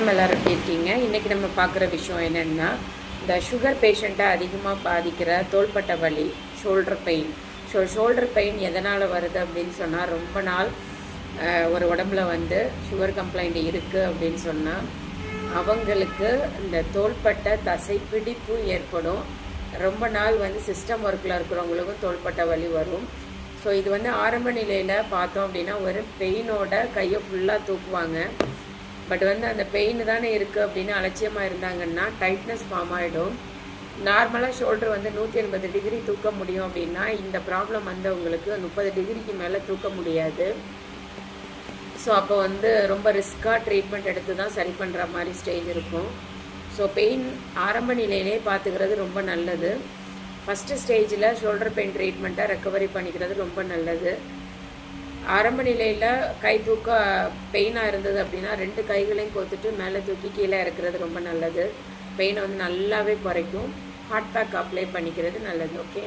நம்ம எல்லோரும் எப்படி இருக்கீங்க? இன்றைக்கி நம்ம பார்க்குற விஷயம் என்னென்னா இந்த சுகர் பேஷண்ட்டை அதிகமாக பாதிக்கிற தோள்பட்டை வலி shoulder pain so shoulder pain எதனால் வருது அப்படின்னு சொன்னால் ரொம்ப நாள் ஒரு உடம்புல வந்து சுகர் கம்ப்ளைண்ட் இருக்குது அப்படின்னு சொன்னால் அவங்களுக்கு இந்த தோள்பட்டை தசை பிடிப்பு ஏற்படும். ரொம்ப நாள் வந்து சிஸ்டம் ஒர்க்கில் இருக்கிறவங்களுக்கும் தோள்பட்டை வலி வரும். ஸோ இது வந்து ஆரம்ப நிலையில் பார்த்தோம் அப்படின்னா ஒரு பெயினோட கையை ஃபுல்லாக தூக்குவாங்க. பட் வந்து அந்த பெயின் தானே இருக்குது அப்படின்னு அலட்சியமாக இருந்தாங்கன்னா டைட்னஸ் ஃபார்ம் ஆகிடும் நார்மலாக ஷோல்டர் வந்து நூற்றி எண்பது டிகிரி தூக்க முடியும் அப்படின்னா இந்த ப்ராப்ளம் வந்தவங்களுக்கு முப்பது டிகிரிக்கு மேலே தூக்க முடியாது. ஸோ அப்போ வந்து ரொம்ப ரிஸ்க்காக ட்ரீட்மெண்ட் எடுத்து தான் சரி பண்ணுற மாதிரி ஸ்டேஜ் இருக்கும். ஸோ பெயின் ஆரம்ப நிலையிலே பார்த்துக்கிறது ரொம்ப நல்லது. ஃபஸ்ட்டு ஸ்டேஜில் ஷோல்டர் பெயின் ட்ரீட்மெண்ட்டை ரெக்கவரி பண்ணிக்கிறது ரொம்ப நல்லது. ஆரம்ப நிலையில் கை தூக்க பெயினாக இருந்தது அப்படின்னா ரெண்டு கைகளையும் கோத்துட்டு மேலே தூக்கி கீழே இறக்கிறது ரொம்ப நல்லது. பெயினை வந்து நல்லாவே குறைக்கும். ஹாட் பேக் அப்ளை பண்ணிக்கிறது நல்லது ஓகே